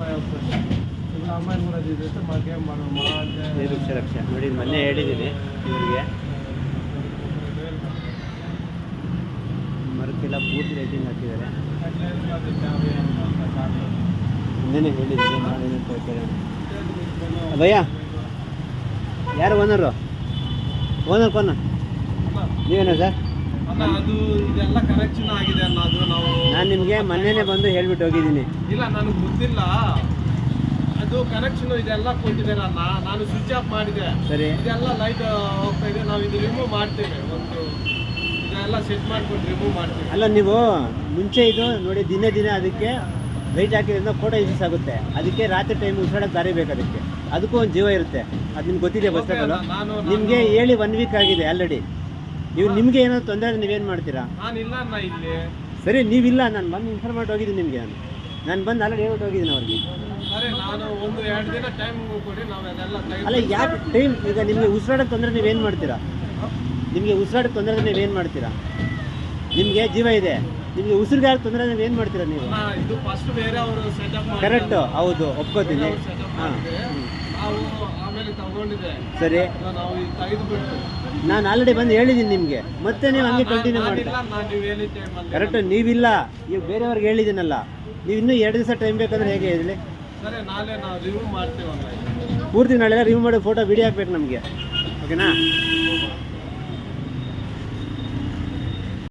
ಐದು ನೋಡಿ, ಮೊನ್ನೆ ಹೇಳಿದ್ದೀನಿ ಇವರಿಗೆ. ಮರಕ್ಕೆಲ್ಲ ಪೂರ್ತಿ ರೇಟಿಂಗ್ ಹಾಕಿದ್ದಾರೆ. ಇನ್ನೇನೆ ಹೇಳಿದ್ದೀನಿ ನಾನೇನು ಕೇಳ್ತಾರೆ ಭಯ್ಯ ಯಾರು ಓನರು ಓನರ್ ಕೊನ? ನೀವೇನ ಸರ್? ಅದು ಇದೆಲ್ಲ ಕರೆಕ್ಷನ್ ಆಗಿದೆ ಅನ್ನೋದು ನಾನು ನಿಮಗೆ ಮೊನ್ನೆನೇ ಬಂದು ಹೇಳ್ಬಿಟ್ಟು ಹೋಗಿದ್ದೀನಿ. ಇಲ್ಲ ನನಗೆ ಗೊತ್ತಿಲ್ಲ. ಅದು ಕನೆಕ್ಷನ್ ಇದೆಲ್ಲ ಕೊಟ್ಟಿದೆ ನಾನು ಸ್ವಿಚ್ ಆಫ್ ಮಾಡಿದೆ. ಸರಿ. ಇದೆಲ್ಲ ಲೈಟ್ ಹೋಗ್ತಾ ಇದೆ. ನಾವು ಇದು ರಿಮೂವ್ ಮಾಡ್ತೇವೆ. ಒಂದು ಇದೆಲ್ಲ ಸೆಟ್ ಮಾಡ್ಕೊಂಡು ರಿಮೂವ್ ಮಾಡ್ತೀವಿ. ಅಲ್ಲ ನೀವು ಮುಂಚೆ ಇದು ನೋಡಿ ದಿನೇ ದಿನೇ ಅದಕ್ಕೆ ಲೈಟ್ ಹಾಕಿದ್ರಿಂದ ಫೋಟೋ ಯೂಸ್ ಆಗುತ್ತೆ. ಅದಕ್ಕೆ ರಾತ್ರಿ ಟೈಮ್ ಉಸಿರಾಡೋಕೆ ದಾರಿ ಬೇಕು ಅದಕ್ಕೆ. ಅದಕ್ಕೂ ಒಂದು ಜೀವ ಇರುತ್ತೆ. ಅದು ನಿಮ್ಗೆ ಗೊತ್ತಿದೆ ಬಸ್ Okay, ನಾನು- ನಾನು- ನಿಮಗೆ ಹೇಳಿ ಒನ್ ವೀಕ್ ಆಗಿದೆ ಆಲ್ರೆಡಿ ನೀವು ನಿಮಗೆ ಏನೋ ತೊಂದರೆ ನೀವೇನು ಮಾಡ್ತೀರಾ? ನಾನಿಲ್ಲ ಅಣ್ಣ ಇಲ್ಲಿ. ಸರಿ ನೀವಿಲ್ಲ ನಾನು ಬಂದು ಇನ್ಫಾರ್ಮ್ ಮಾಡಿ ಹೋಗಿದ್ದೀನಿ ನಿಮಗೆ. ನಾನು ನಾನು ಬಂದು ಆಲ್ರೆಡಿ ಹೇಳ್ಬಿಟ್ಟು ಹೋಗಿದ್ದೀನಿ ಅವ್ರಿಗೆ. ಅಲ್ಲ ಯಾಕೆ ಟೈಮ್ ಈಗ ನಿಮಗೆ ಉಸಿರಾಡೋಕೆ ತೊಂದರೆ ನೀವೇನು ಮಾಡ್ತೀರಾ? ನಿಮಗೆ ಉಸಿರಾಡೋಕ್ಕೆ ತೊಂದರೆ ನೀವೇನು ಮಾಡ್ತೀರಾ? ನಿಮಗೆ ಜೀವ ಇದೆ. ನಿಮಗೆ ಉಸಿರುಗಾರ ತೊಂದರೆ ನೀವೇನು ಮಾಡ್ತೀರಾ ನೀವು? ಕರೆಕ್ಟು ಹೌದು ಒಪ್ಕೋತೀನಿ. ಹಾಂ. ಸರಿ. ನಾನು ಆಲ್ರೆಡಿ ಬಂದು ಹೇಳಿದ್ದೀನಿ ನಿಮಗೆ. ಮತ್ತೆ ನೀವು ಹಂಗೆ ಕಂಟಿನ್ಯೂ ಮಾಡಿ ಕರೆಕ್ಟ್ ನೀವಿಲ್ಲ. ನೀವು ಬೇರೆಯವ್ರಿಗೆ ಹೇಳಿದ್ದೀನಲ್ಲ. ನೀವು ಇನ್ನೂ ಎರಡು ದಿವಸ ಟೈಮ್ ಬೇಕಂದ್ರೆ ಹೇಗೆ ಹೇಳಿ? ಪೂರ್ತಿ ನಾಳೆ ರಿವ್ಯೂ ಮಾಡಿ ಫೋಟೋ ವಿಡಿಯೋ ಹಾಕ್ಬೇಕು ನಮಗೆ. ಓಕೆನಾ